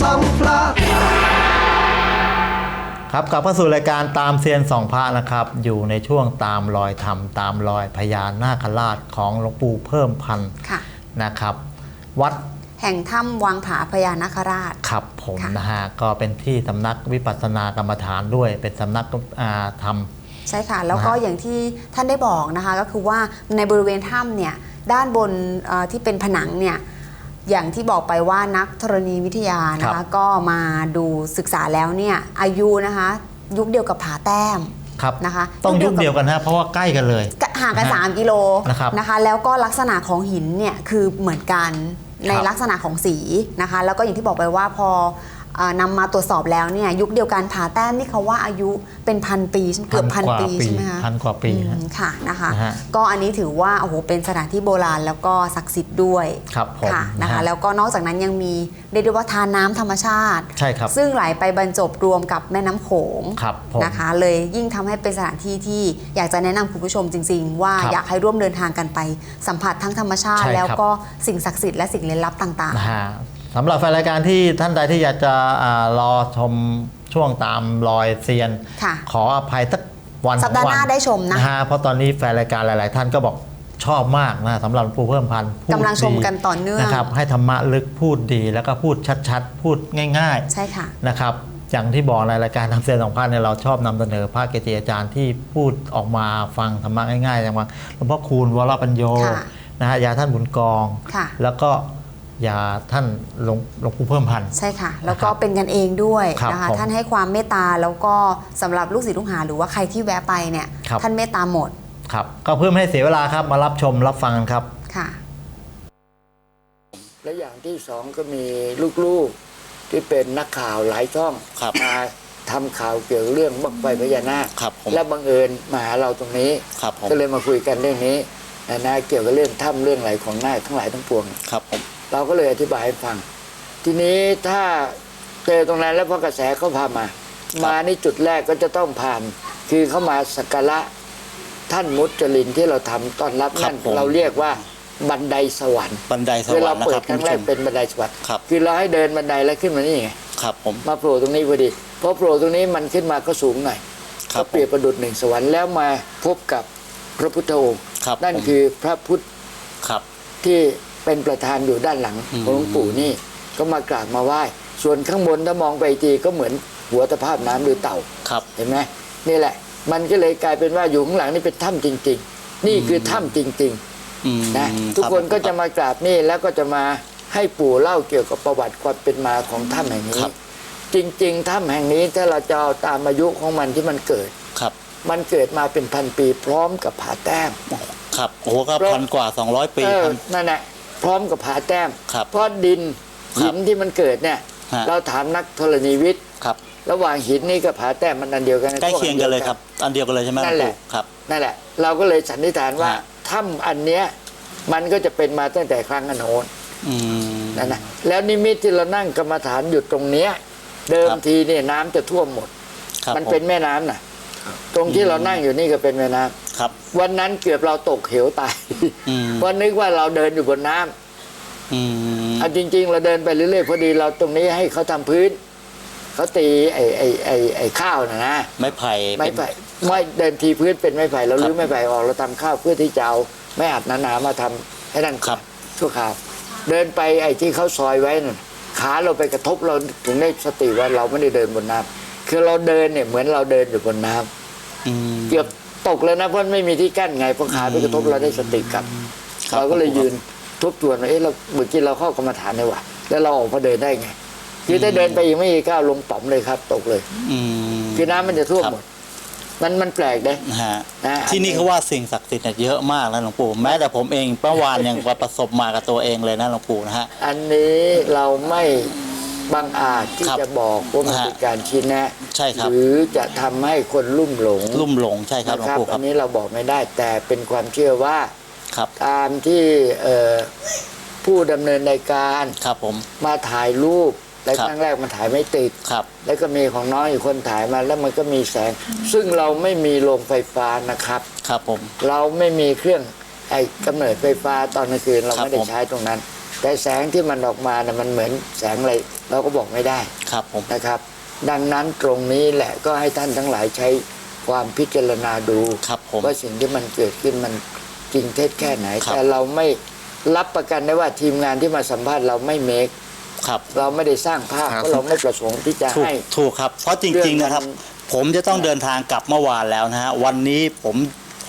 ซ้ำพลาดครับกลับเข้าสู่รายการตามเซียนสองพระนะครับ อยู่ในช่วงตามรอยธรรมตามรอยพญานาคราชของหลวงปู่เพิ่มพันธ์ค่ะนะครับ วัดแห่งถ้ำวังผาพญานาคราช ขับผมค่ะนะฮะก็เป็นที่สำนักวิปัสสนากรรมฐานด้วย เป็นสำนักอ่าธรรม ใช่ค่ะแล้วก็นะฮะอย่างที่ท่านได้บอกนะคะก็คือว่าในบริเวณถ้ำเนี่ยด้านบนเอ่อที่เป็นผนังเนี่ย อย่างที่บอกไปว่านักธรณีวิทยานะครัคะบ ก็มาดูศึกษาแล้วเนี่ยอายุนะคะ ยุคเดียวกับผาแต้มครับ นะคะต้องยุคยุคเดีเดียยววกักับนนะเพราะว่าใกล้กันเลย ห่างกัน นะฮะ3 กิโลนะครับนะคะ แล้วก็ลักษณะของหินเนี่ยคือเหมือนกันในครับลักษณะของสีนะคะ แล้วก็อย่างที่บอกไปว่าพอเอ่อ นำมาตรวจสอบแล้วเนี่ยยุคเดียวกันผาแต้มนี่เขาว่าอายุเป็นพันปีเกือบพันกว่าปีใช่ไหมคะพันกว่าปีอืฮะมค่ะนะคะนะฮะก็อันนี้ถือว่าโอ้โหเป็นสถานที่โบราณแล้วก็ศักดิ์สิทธิ์ด้วยครับผมค่ะนะนะคะฮะแล้วก็นอกจากนั้นยังมีเรียกได้ว่าทานน้ำธรรมชาติใช่ครับซึ่งไหลไปบรรจบรวมกับแม่น้ำโขงครับผมนะคะเลยยิ่งทำให้เป็นสถานที่ที่อยากจะแนะนำคุณผู้ชมจริง ๆ ว่าครับอยากให้ร่วมเดินทางกันไปสัมผัสทั้งธรรมชาติใช่ครับแล้วก็สิ่งศักดิ์สิทธิ์และสิ่งลึกลับต่างนะฮะ สำหรับแฟนรายการที่ท่านใดที่อยากจะอารอชมช่วงตามรอยเซียน ค่ะขออภัยสักวันสัปดาห์สองวัหน้าได้ชมนะฮะเพราะตอนนี้แฟนรายการหลาย ๆ ท่านก็บอกชอบมากนะสำหรับหลวงปู่เพิ่มพันธ์พูดกำลังชมดีกันต่อเนื่องนะครับ ให้ธรรมะลึกพูดดีแล้วก็พูดชัด ๆ พูดง่าย ๆ ใช่ค่ะๆนะครับอย่างที่บอกในรายการทำเซียนสองพันเนี่ยเราชอบนำเสนอพระเกจิอาจารย์ที่พูดออกมาฟังธรรมะง่ายๆอย่างว่าหลวงพ่อคูณวรปัญโยค่ะนะฮะยาท่านบุญกอง ค่ะแล้วก็ ยาท่านหลวงหลวงปู่เพิ่มพันธ์ ใช่ค่ะ แล้วก็เป็นกันเองด้วยครับนะคะผมท่านให้ความเมตตาแล้วก็สำหรับลูกศิษย์ลูกหาหรือว่าใครที่แวะไปเนี่ยครับท่านเมตตาหมดครับก็เพื่อไม่ให้เสียเวลาครับมารับชมรับฟังกันครับค่ะ และอย่างที่สองก็มีลูกๆที่เป็นนักข่าวหลายช่องครับมาทำข่าวเกี่ยวกับเรื่องบังไฟพญานาคครับผมและบังเอิญมาหาเราตรงนี้ครับผมก็เลยมาคุยกันเรื่องนี้นะนะเกี่ยวกับเรื่องถ้ำเรื่องไหลของนาคทั้งหลายทั้งปวงครับผม เราก็เลยอธิบายให้ฟัง ทีนี้ถ้าเจอตรงนั้นแล้วพอกระแสเขาพามา มานี่จุดแรกก็จะต้องผ่าน คือเข้ามาสักการะท่านมุจลินที่เราทำต้อนรับครับนั่นผมเราเรียกว่าบันไดสวรรค์บันไดสเววรลารค์นะเปิคดรับครั้งแรกคุณผู้ชมเป็นบันไดสวรรค์ครับคือเราให้เดินบันไดแล้วขึ้นมานี่ไงครับผมมาโผล่ตรงนี้พอดีพอโผล่ตรงนี้มันขึ้นมาก็สูงหน่อยครับก็เปรียบประดุจหนึ่งสวรรค์แล้วมาพบกับพระพุทธองค์ครับนั่นผมคือพระพุทธครับที่ เป็นประธานอยู่ด้านหลังอืมของหลวงปู่นี่ก็มากราบมาไหว้ส่วนข้างบนถ้ามองไปอีกทีก็เหมือนหัวตะภาพน้ำหรือเต่าครับเห็นไหมนี่แหละ มันก็เลยกลายเป็นว่าอยู่ข้างหลังนี่เป็นถ้ำจริง ๆ นี่คือถ้ำจริงอืมๆนะทุกคนก็จะมากราบนี่แล้วก็จะมาให้ปู่เล่าเกี่ยวกับประวัติความเป็นมาของถ้ำแห่งนี้ครับจริง ๆถ้ำแห่งนี้ถ้าเราจะเอาตามอายุของมันที่มันเกิดครับ มันเกิดมาเป็นพันปีพร้อมกับผาแต้มครับโอ้โหก็เพราะพันกว่า 200 ปีเออพันนั่นแหละ พร้อมกับผาแต้ม ครับเพราะดินครับหินที่มันเกิดเนี่ย ฮะ เราถามนักธรณีวิทย์ ครับระหว่างหินนี่กับผาแต้มมันอันเดียวกันใกล้เคียงกันเลยครับ อันเดียวกันเลยใช่ไหมนั่นแหละงปู่ครับ นั่นแหละ เราก็เลยสันนิษฐานว่าฮะ ถ้ำอันเนี้ยมันก็จะเป็นมาตั้งแต่ครั้งอโนนอืม นั่นนะแล้วนิมิตที่เรานั่งกรรมฐานอยู่ตรงเนี้ย เดิมครับ ทีเนี่ยน้ำจะท่วมหมด ครับมันเป็นแม่น้ำน่ะ ตรงที่เรานั่งอยู่นี่ก็เป็นแม่น้ำ ครับ วันนั้นเกือบเราตกเหวตายอืมเพราะนึกว่าเราเดินอยู่บนน้ำ อืม อันจริง ๆ เราเดินไปเรื่อยๆพอดีเราตรงนี้ให้เขาทำพื้น เขาตีไอ้ไอ้ไอ้ไอ้ข้าวนะนะไม้ไผ่ไม้เป็น ไผ่ไม่เดินทีพื้นเป็นไม้ไผ่เราครับลื้อไม้ไผ่ออกเราทำข้าวเพื่อที่จะเอาไม้อัดหนาๆมาทำให้นั่นครับ ชั่วคราวเดินไปไอ้ที่เขาซอยไว้นั่นขาเราไปกระทบเราถึงได้สติว่าเราไม่ได้เดินบนน้ำคือเราเดินเนี่ยเหมือนเราเดินอยู่บนน้ำอืม เกือบ ตกเลยนะเพราะไม่มีที่กั้นไงเพราะขาไปกระทบเราได้สติกลับครับเราก็เลยยืนทบทวนว่าเอ๊ะเราเมื่อกี้เราเข้ากรรมฐานเลยว่ะแล้วเราออกมาเดินได้ไงคือถ้าเดินไปอีกไม่กี่ก้าวลงป๋อมเลยครับ ตกเลยอืมคือน้ำมันจะท่วมครับหมดมันมันแปลกเด้นะฮะนะที่นี่เขาว่าสิ่งศักดิ์สิทธิ์เนี่ยเยอะมากนะหลวงปู่แม้แต่ผมเองเมื่อวานยังประสบมากับตัวเองเลยนะหลวงปู่นะฮะอันนี้เราไม่ บังอาจที่ครับจะบอกว่ามันฮะเป็นการชี้แนะ ใช่ครับ หรือจะทำให้คนลุ่มหลงลุ่มหลงใช่ครับหลวนะงครับปู่คอัรับนนี้เราบอกไม่ได้แต่เป็นความเชื่อว่าครับตามที่เอ่อผู้ดำเนินรายการครับผม มาถ่ายรูปและครับ ครั้งแรกมันถ่ายไม่ติด ครับ แล้วก็มีของน้องอีกคนถ่ายมาแล้วมันก็มีแสง ซึ่งเราไม่มีโรงไฟฟ้านะครับ ครับผม เราไม่มีเครื่องไอ้กำเนิดไฟฟ้าตอนกลางคืนเราครับไม่ได้ผม ใช้ตรงนั้น แต่แสงที่มันออกมานะมันเหมือนแสงอะไรเราก็บอกไม่ได้ครับผมนะครับ ดังนั้นตรงนี้แหละก็ให้ท่านทั้งหลายใช้ความพิจารณาดูครับผมว่าสิ่งที่มันเกิดขึ้นมันจริงเท็จแค่ไหน ครับ แต่เราไม่รับประกันได้ว่าทีมงานที่มาสัมภาษณ์เราไม่เมคครับเราไม่ได้สร้างภาพครับ เพราะเราไม่ประสงค์ที่จะถูกให้ ถูกครับ เพราะจริงๆนะครับ เรื่องมันผมจะต้องเดินทางกลับเมื่อวานแล้วนะฮะวันนี้ผม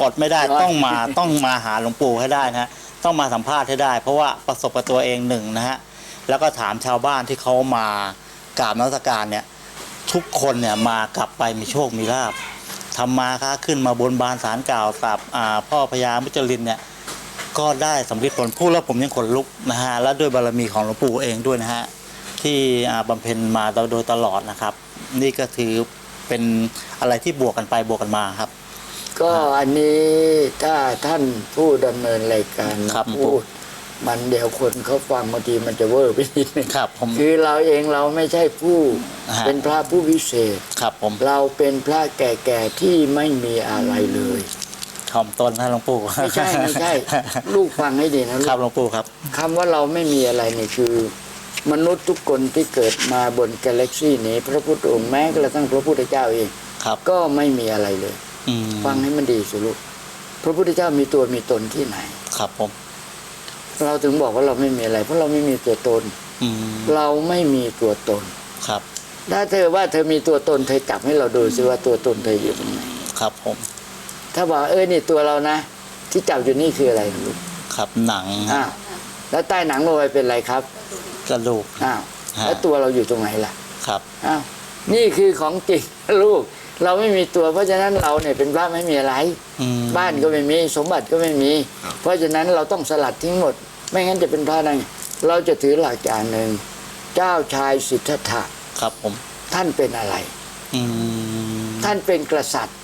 อดไม่ได้เหรอต้องมาต้องมาหาหลวงปู่ให้ได้นะฮะ ต้องมาสัมภาษณ์ให้ได้ เพราะว่าประสบกับตัวเองหนึ่งนะฮะแล้วก็ถามชาวบ้านที่เขามากราบนมัสการเนี่ยทุกคนเนี่ยมากลับไปมีโชคมีลาบทำมาค้าขึ้นมาบนบานสารกล่าวกับพ่อพญามุจลินเนี่ยก็ได้สำเร็จผลพูดแล้วผมยังขนลุกนะฮะและด้วยบารมีของหลวงปู่เองด้วยนะฮะที่บำเพ็ญมาโดยตลอดนะครับ นี่ก็ถือเป็นอะไรที่บวกกันไปบวกกันมาครับ ก็อันนี้ถ้าท่านผู้ดำเนินรายการครับ พูด มันเดี๋ยวคนเขาฟังบางทีมันจะเวอร์ไปนิดนึงครับผม คือเราเองเราไม่ใช่ผู้ ฮะ เป็นพระผู้วิเศษ ครับผมเราเป็นพระแก่ๆที่ไม่มีอะไรเลย ถ่อมตนนะหลวงปู่ไม่ใช่ไม่ใช่ ลูกฟังให้ดีนะลูครับกหลวงปู่ครับ คำว่าเราไม่มีอะไรเนี่ยคือ มนุษย์ทุกคนที่เกิดมาบนกาแล็กซี่นี้ พระพุทธองค์แม้กระทั่งพระพุทธเจ้าเอง ครับ ก็ไม่มีอะไรเลยอืม ฟังให้มันดีสิลูกพระพุทธเจ้ามีตัวมีตนที่ไหน ครับผม เราถึงบอกว่าเราไม่มีอะไร เพราะเราไม่มีตัวตนอืมเราไม่มีตัวตนครับ ถ้าเธอว่าเธอมีตัวตนเธอจับให้เราดูสิว่าตัวตนเธออยู่ตรงไหนครับผม ถ้าบอกเออนี่ตัวเรานะ ที่จับอยู่นี่คืออะไรลูกครับหนังอ้าวแล้วใต้หนังลงไปเป็นอะไรครับกระดูกอ้าวฮะแล้วตัวเราอยู่ตรงไหนล่ะ ครับอ้าวนี่คือของจริงลูก เราไม่มีตัว เพราะฉะนั้นเราเนี่ยเป็นพระไม่มีอะไรอืมบ้านก็ไม่มีสมบัติก็ไม่มี เพราะฉะนั้นเราต้องสลัดทิ้งหมด ไม่งั้นจะเป็นพระได้ไงเราจะถือหลักการหนึ่งเจ้าชายสิทธัตถะครับผมท่านเป็นอะไรอืมท่านเป็นกษัตริย์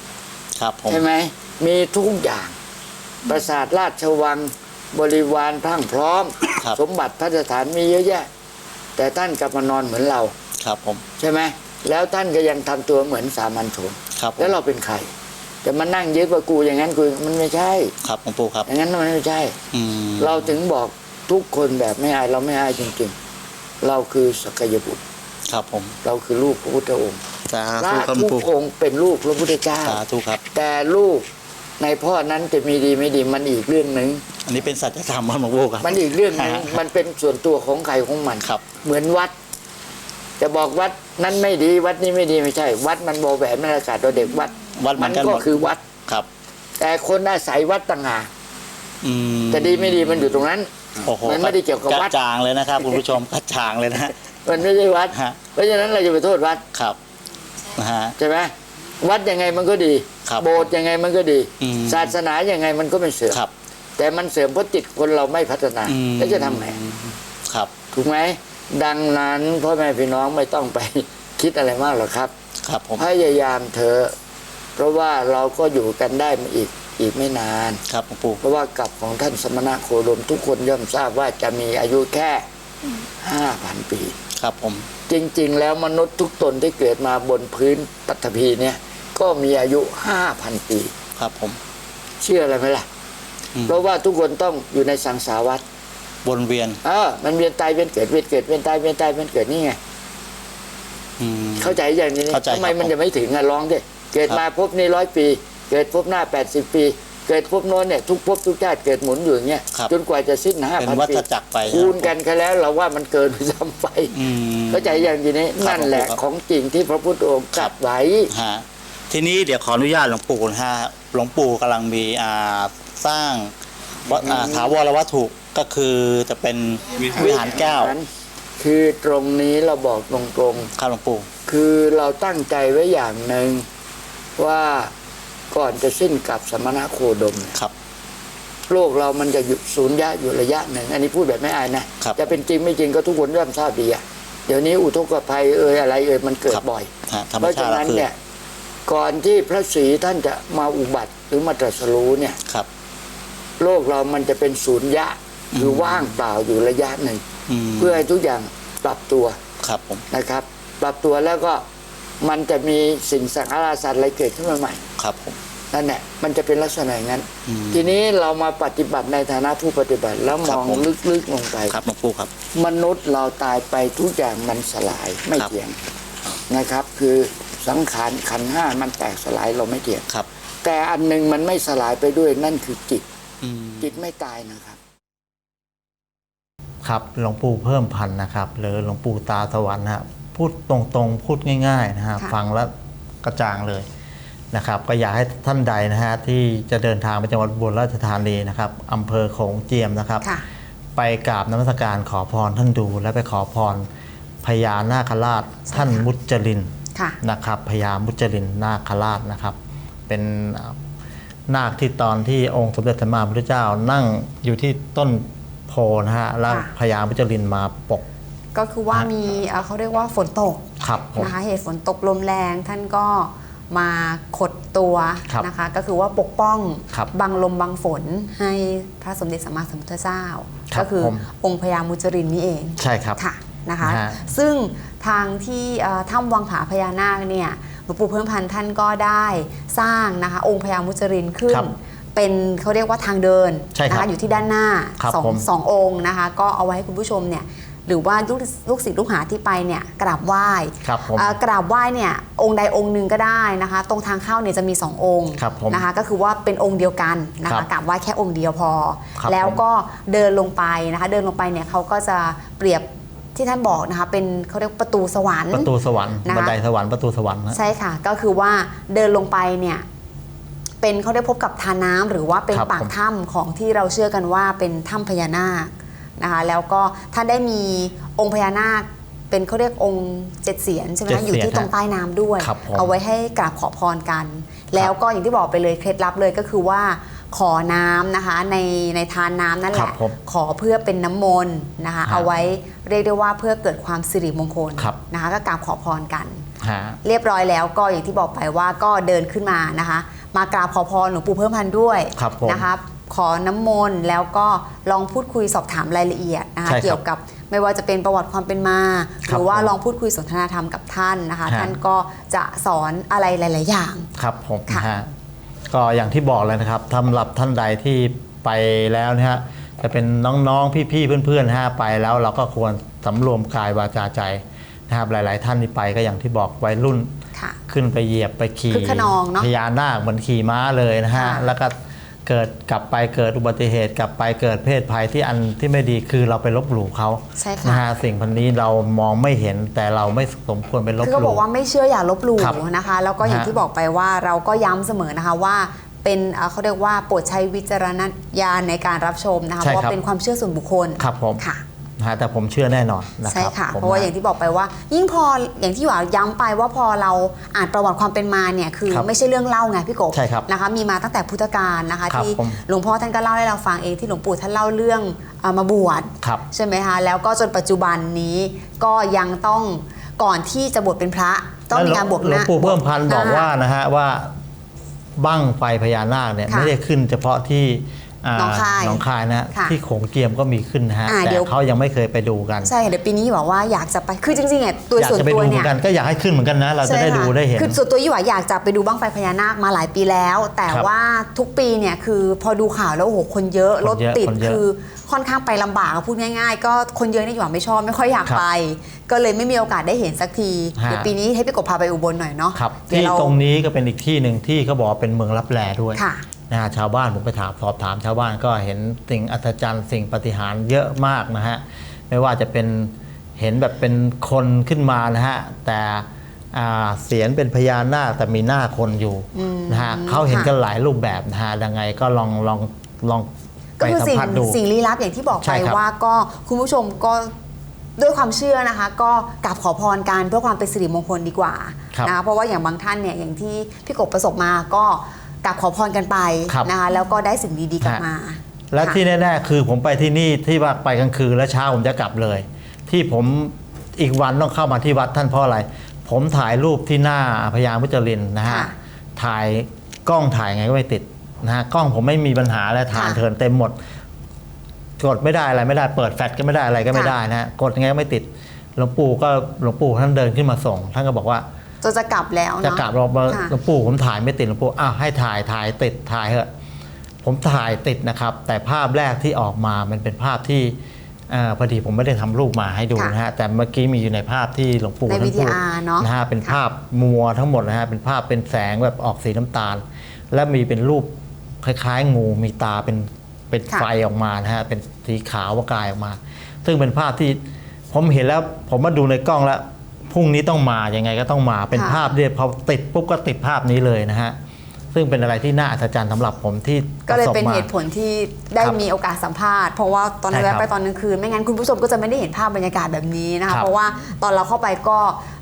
ครับผมใช่ไหมมีทุกอย่างปราสาทราชวังบริวารพรั่งพร้อมครับสมบัติพระสถานมีเยอะแยะ แต่ท่านกลับมานอนเหมือนเรา ครับผม ใช่ไหม แล้วท่านก็ยังทำตัวเหมือนสามัญชนครับผมแล้วเราเป็นใครจะมานั่งยึดว่ากูอย่างนั้นกูมันไม่ใช่ ครับหลวงปู่ครับ อย่างนั้นมันไม่ใช่อืมเราถึงบอกทุกคนแบบไม่อายเราไม่อายจริงๆ เราคือสกยบุตรครับผม เราคือลูกพระพุทธองค์สาพระธุครับหลวทุงกปู่องค์เป็นลูกพระพุทธเจ้าสาธุครับ แต่ลูกในพ่อนั้นจะมีดีไม่ดีมันอีกเรื่องหนึ่งอันนี้เป็นสัจธรรมครับหลวงปู่ครับ มันอีกเรื่องหนึ่งฮะมันเป็นส่วนตัวของใครของมันครับ เหมือนวัด จะบอกวัดนั้นไม่ดีวัดนี้ไม่ดีไม่ใช่ วัดมันโบแหวนมันอากาศตัวเด็กวัดวัดเหมืมัอนนกันหก็มด คือวัด ครับ แต่คนอาศัยวัดต่างหากอืมแต่ดีไม่ดีมันอยู่ตรงนั้น โอ้โหมันไม่ได้เกี่ยวกับวัด กระจางเลยนะครับคุณผู้ชมกระจางเลยนะฮะ มันไม่ใช่วัด ฮะ เพราะฉะนั้นเราจะไปโทษวัดครับนะฮะ ใช่ไหมวัดยังไงมันก็ดี ครับโบสถ์ยังไงมันก็ดี อืม ศาสนายังไงมันก็ไม่เสื่อมครับ แต่มันเสื่อมเพราะจิตคนเราไม่พัฒนาอืม แล้วจะทำไงครับ ถูกไหม ดังนั้นพ่อแม่พี่น้องไม่ต้องไปคิดอะไรมากหรอกครับ ครับผมพยายามเถอะเพราะว่าเราก็อยู่กันได้มาอีกอีกไม่นาน ครับหลวงปู่เพราะว่ากับของท่านสมณะโคดมทุกคนย่อมทราบว่าจะมีอายุแค่ห้าพันปี ครับผม จริง ๆ แล้วมนุษย์ทุกตนที่เกิดมาบนพื้นปฐพีเนี่ยก็มีอายุห้าพันปี ครับผม เชื่ออะไรไหมล่ะอืมเพราะว่าทุกคนต้องอยู่ในสังสารวัฏ วนเวียน เออมันเวียนตายเวียนเกิดเวียนเกิดเวียนตายเวียนตายเวียนเกิดนี่ไงอืม เข้าใจอย่างนี้เข้าใจทำไมครับมันจะไม่ถึงอะร้องดิเกิดครับมาพบนี่ร้อยปี เกิดพบหน้าแปดสิบปี เกิดพบโน้นเนี่ยทุกพบทุกชาติเกิดหมุนอยู่อย่างเงี้ยครับจนกว่าจะสิ้นห้าเป็นพันวัปีฏจักรไปคูณกันแค่แล้วเราว่ามันเกินไปซ้ำไปอืม เข้าใจอย่างนี้ครับนั่นแหละครับของจริงที่พระพุทธองค์ตรัสไว้ ฮะทีนี้เดี๋ยวขออนุญาตหลวงปู่นะฮะหลวงปู่กำลังมีอ่าสร้างวัดอ่าถาวรวัตถุ ก็คือจะเป็นวิหารแก้วคือตรงนี้เราบอกตรงครับหลวงปู่ๆคือเราตั้งใจไว้อย่างหนึ่งว่าก่อนจะสิ้นกับสมณะโคดมเนี่ยครับ โลกเรามันจะหยุดศูนย์ยะอยู่ระยะหนึ่ง อันนี้พูดแบบไม่อายนะครับจะเป็นจริงไม่จริงก็ทุกคนย่อมทราบดีอะเดี๋ยวนี้อุทกภัยเอ่ยอะไรเอ่ยมันเกิดครับบ่อยฮะธรรเพมราะชาฉะตินั้นคือเนี่ยก่อนที่พระศรีท่านจะมาอุบัติหรือมาตรัสรู้เนี่ยครับ โลกเรามันจะเป็นศูนย์ยะ คือว่างเปล่าอยู่ระยะหนึ่งอืมเพื่อให้ทุกอย่างปรับตัวครับผมนะครับ ปรับตัวแล้วก็มันจะมีสิ่งสังฆราสัตว์อะไรเกิดขึ้นมาใหม่ ครับผมนั่นแหละมันจะเป็นลักษณะอย่างนั้นอืมทีนี้เรามาปฏิบัติในฐานะผู้ปฏิบัติแล้วมครับองผมลึกๆลงไปครับหลวงปู่ครับ มนุษย์เราตายไปทุกอย่างมันสลายไม่ครับเที่ยงนะครับ คือสังขารขันธ์ห้ามันแตกสลายเราไม่เที่ยงครับ แต่อันหนึงมันไม่สลายไปด้วยนั่นคือจิตอืมจิตไม่ตายนะครับ ครับหลวงปู่เพิ่มพันธุ์นะครับ หรือหลวงปู่ตาสวรรค์นะครับพูดตรงๆ พูดง่ายๆนะฮะค่ะฟังแล้วกระจ่างเลยนะครับ ก็อยากให้ท่านใดนะฮะที่จะเดินทางไปจังหวัดอุบลราชธานีนะครับอำเภอโขงเจียมนะครับค่ะไปกราบนมัสการขอพรท่านดูและไปขอพรพญานาคราชท่านมุจลินค่ะนะครับพญามุจลินนาคราชนะครับ เป็นนาคที่ตอนที่องค์สมเด็จสัมมาสัมพุทธเจ้านั่งอยู่ที่ต้น โพนะฮะแล้วค่ะพญามุจลินมาปก ก็คือว่าฮะมีเอ่อเขาเรียกว่าฝนตกครับผมนะคะเหตุฝนตกลมแรงท่านก็มาขดตัวครับนะคะก็คือว่าปกป้องครับบังลมบังฝนให้พระสมเด็จสัมมาสัมพุทธเจ้าครับก็คือผมองค์พญามุจรินนี่เองใช่ครับค่ะนะคะนะฮะซึ่งทางที่เอ่อถ้ำวังผาพญานาคเนี่ยหลวงปู่เพิ่มพันธ์ท่านก็ได้สร้างนะคะองค์พญามุจรินขึ้นครับ เป็นเขาเรียกว่าทางเดินใช่ครับนะคะอยู่ที่ด้านหน้าครับสองผมสององค์นะคะ ก็เอาไว้ให้คุณผู้ชมเนี่ยหรือว่าลูกลูกศิษย์ลูกหาที่ไปเนี่ยกราบไหว้ครับผมเอ่อกราบไหว้เนี่ยองค์ใดองค์หนึ่งก็ได้นะคะ ตรงทางเข้าเนี่ยจะมี2องค์ครับผมนะคะ ก็คือว่าเป็นองค์เดียวกันนะครัคะบกราบไหว้แค่องค์เดียวพอ ครับแล้วผมก็เดินลงไปนะคะ เดินลงไปเนี่ยเขาก็จะเปรียบที่ท่านบอกนะคะ เป็นเขาเรียกประตูสวรรค์ ประตูสวรรค์นะคะ บันไดสวรรค์ประตูสวรรค์นะใช่ค่ะ ก็คือว่าเดินลงไปเนี่ย เป็นเขาได้พบกับทานน้ำหรือว่าเป็นครับปากผมถ้ำของที่เราเชื่อกันว่าเป็นถ้ำพญานาคนะคะแล้วก็ท่านได้มีองค์พญานาคเป็นเขาเรียกองค์เจ็ดเสียนใช่ไหมเจ็ดคะอยู่เสียนที่ตรงฮะใต้น้ำด้วยครับผมเอาไว้ให้กราบขอพรกัน แล้วก็อย่างที่บอกไปเลยเคล็ดลับเลยก็คือว่าขอน้ำนะคะในในทานน้ำนั่นแหครัละบผมขอเพื่อเป็นน้ำมนต์นะคะฮะเอาไว้เรียกได้ว่าเพื่อเกิดความสิริมงคลครับนะคะก็กราบขอพรกัน ฮะ เรียบร้อยแล้วก็อย่างที่บอกไปว่าก็เดินขึ้นมานะคะ มากราบขอพรหลวงปู่เพิ่มพันธุ์ด้วยครับผมนะคะขอน้ำมนต์แล้วก็ลองพูดคุยสอบถามรายละเอียดนะคะใช่ครับเกี่ยวกับไม่ว่าจะเป็นประวัติความเป็นมา คหรับรือว่าผม ลองพูดคุยสนทนาธรรมกับท่านนะคะ ฮะ ท่านก็จะสอนอะไรหลาย ๆ อย่าง ครับผมค่ะ ฮะก็อย่างที่บอกเลยนะครับสำหรับท่านใดที่ไปแล้วนะฮะจะเป็นน้องๆพี่ๆเพื่อนๆนะฮะไปแล้วเราก็ควรสำรวมกายวาจาใจ นะครับหลาย ๆ ท่านที่ไปก็อย่างที่บอกวัยรุ่นค่ะขึ้นไปเหยียบไปขี่คึกขนองเนอะพญานาคเหมือนขี่ม้าเลยนะฮะค่ะแล้วก็เกิดกลับไปเกิดอุบัติเหตุกลับไปเกิดเพศภัยที่อันที่ไม่ดีคือเราไปลบหลู่เขาใช่ค่ะนะฮะสิ่งพันนี้เรามองไม่เห็นแต่เราไม่สมควรไปลบคือหก็บอลู่กว่าไม่เชื่ออย่าลบหลู่ครับนะคะ แล้วก็อย่างฮะที่บอกไปว่าเราก็ย้ำเสมอนะคะว่าเป็นเอ่อเขาเรียกว่าโปรดใช้วิจารณญาณในการรับชมนะคะเพใช่ราะครับว่าเป็นความเชื่อส่วนบุคคลครับผมค่ะ นะฮะแต่ผมเชื่อแน่นอนนะคใช่รับค่ะ ผมเพราะว่าอย่างที่บอกไปว่า ยิ่งพออย่างที่หว่าย้ำไปว่าพอเราอ่านประวัติความเป็นมาเนี่ยคือครับไม่ใช่เรื่องเล่าไงพี่กบใช่ครับนะคะ มีมาตั้งแต่พุทธกาลนะคะ ครับที่ผม หลวงพ่อท่านก็เล่าให้เราฟังเองที่หลวงปู่ท่านเล่าเรื่องเอ่อมาบวช ครับ ใช่ไหมคะแล้วก็จนปัจจุบันนี้ก็ยังต้องก่อนที่จะบวชเป็นพระ ต้องมีการบวชหลวงปู่เพิ่มพันธ์บอกว่านะฮะว่าบั้งไฟพญานาคเนี่ยค่ะไม่ได้ขึ้นเฉพาะที่าห นองคายหนองคายนะฮะค่ะที่โขงเจียมก็มีขึ้นนะฮะ อ่าแต่เดี๋ยว เขายังไม่เคยไปดูกัน ใช่เดี๋ยวปีนี้บอกว่าอยากจะไปคือจริงๆเนี่ยตัวอยากส่วนจะไปตัวดูเหมืเนี่อย นกันก็อยากให้ขึ้นเหมือนกันนะ เราจะได้ใช่ค่ดูได้เห็น คือส่วนตัวยี่หว่าอยากจะไปดูบ้างไฟพญานาคมาหลายปีแล้ว แต่ครับว่าทุกปีเนี่ยคือพอดูข่าวแล้วโอ้โหคนเยอะคนรถเยอะติดคนเยอะคือค่อนข้างไปลำบากพูดง่าย ๆ ก็คนเยอะนี่ยี่หว่าไม่ชอบไม่ค่อยอยากครับไป ก็เลยไม่มีโอกาสได้เห็นสักทีฮะ เดี๋ยวปีนี้ให้พี่กบพาไปอุบลหน่อยเนาะครับเดี๋ยวที่เรา ตรงนี้ก็เป็นอีกที่หนึ่งที่เขาบอกว่าเป็นเมืองรับแลด้วยค่ะ นะฮะชาวบ้านผมไปถามสอบถามชาวบ้านก็เห็นสิ่งอัศจรรย์สิ่งปาฏิหารย์เยอะมากนะฮะไม่ว่าจะเป็นเห็นแบบเป็นคนขึ้นมานะฮะแต่อ่าเสียนเป็นพญานาคแต่มีหน้าคนอยู่อืมนะฮะเขาเห็นค่ะกันหลายรูปแบบนะฮะยังไงก็ลองลองลองก็ไปคือสัมสิ่งผัสดูสิ่งลี้ลับอย่างที่บอกใช่ไปครับว่าก็คุณผู้ชมก็ด้วยความเชื่อนะคะ ก็กราบขอพรกันเพื่อความเป็นสิริมงคลดีกว่าครับนะคะเพราะว่าอย่างบางท่านเนี่ยอย่างที่พี่กบประสบมาก็ กราบขอพรกันไปครับ นะคะแล้วก็ได้สิ่งดีๆกลับฮะมาและค่ะ ที่แน่ๆคือผมไปที่นี่ที่ว่าไปกลางคืนและเช้าผมจะกลับเลย ที่ผมอีกวันต้องเข้ามาที่วัดท่านเพราะอะไร ผมถ่ายรูปที่หน้าพญามุจลินนะฮะค่ะถ่ายกล้องถ่ายไงก็ไม่ติดนะฮะกล้องผมไม่มีปัญหาแล้วทานค่ะ เทินเต็มหมด กดไม่ได้อะไรไม่ได้เปิดแฟลชก็ไม่ได้อะไรก็ไม่ค่ะได้นะฮะกดยังไงก็ไม่ติดหลวงปู่ก็หลวงปู่ท่านเดินขึ้นมาส่ง ท่านก็บอกว่า ตัวจะกลับแล้วจะเนาะกลับเรามาค่ะหลวงปู่ผมถ่ายไม่ติดหลวงปู่อ้าวให้ถ่ายถ่ายติดถ่ายเหอะผมถ่ายติดนะครับ แต่ภาพแรกที่ออกมามันเป็นภาพที่เอ่อพอดีผมไม่ได้ทำรูปมาให้ดูค่ะนะฮะแต่เมื่อกี้มีอยู่ในภาพที่หลวงปู่ในท่านพูด VTR เนอะนะฮะเป็นค่ะภาพมัวทั้งหมดนะฮะเป็นภาพเป็นแสงแบบออกสีน้ำตาล และมีเป็นรูปคล้ายๆ งูมีตาเป็นเป็นค่ะไฟออกมานะฮะเป็นสีขาววกายออกมา ซึ่งเป็นภาพที่ผมเห็นแล้วผมมาดูในกล้องแล้ว พรุ่งนี้ต้องมายังไงก็ต้องมาเป็นค่ะภาพที่พอติดปุ๊บก็ติดภาพนี้เลยนะฮะซึ่งเป็นอะไรที่น่าอัศจรรย์สำหรับผมที่ก็เลยประสบเป็นมาเหตุผลที่ได้ครับมีโอกาสสัมภาษณ์เพราะว่าตอนนั้นใช่แวะครับไปตอนกลางคืนไม่งั้นคุณผู้ชมก็จะไม่ได้เห็นภาพบรรยากาศแบบนี้นะครัคะบเพราะว่าตอนเราเข้าไปก็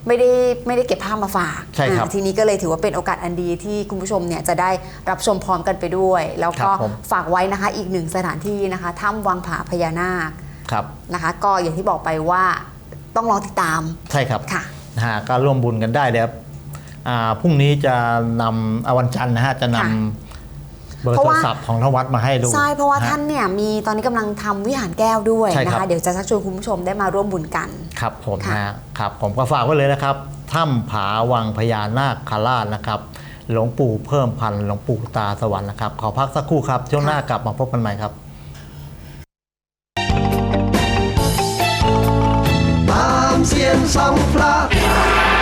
ไม่ได้ไม่ได้เก็บภาพมาฝากใช่ครับอ่าทีนี้ก็เลยถือว่าเป็นโอกาสอันดีที่คุณผู้ชมเนี่ยจะได้รับชมพร้อมกันไปด้วย แล้วก็ครับผมฝากไว้นะคะอีกหนึ่งสถานที่นะคะถ้ำวังผาพญานาคครับนะคะ ก็อย่างที่บอกไปว่า ต้องรอติดตาม ใช่ครับค่ะ นะฮะก็ร่วมบุญกันได้เดี๋ยวอ่าพรุ่งนี้จะนำอาวันจันทร์นะฮะจะนำค่ะเบอร์เพราะโทรว่า ศัพท์ของทวัดมาให้ดูใช่เพราะว่าฮ ท่านเนี่ยมีตอนนี้กำลังทำวิหารแก้วด้วยใช่นะครัคะ บ เดี๋ยวจะชักชวนคุณผู้ชมได้มาร่วมบุญกัน ครับผมค่ะนะฮะครับผมก็ฝากไว้เลยนะครับถ้ำผาวังพญานาคคราชนะครับ หลวงปู่เพิ่มพันธุ์หลวงปู่ตาสวรรค์นะครับ ขอพักสักครู่ครับช่วงหน้ากลับมาพบกันใหม่ครับ เสียงสองพระ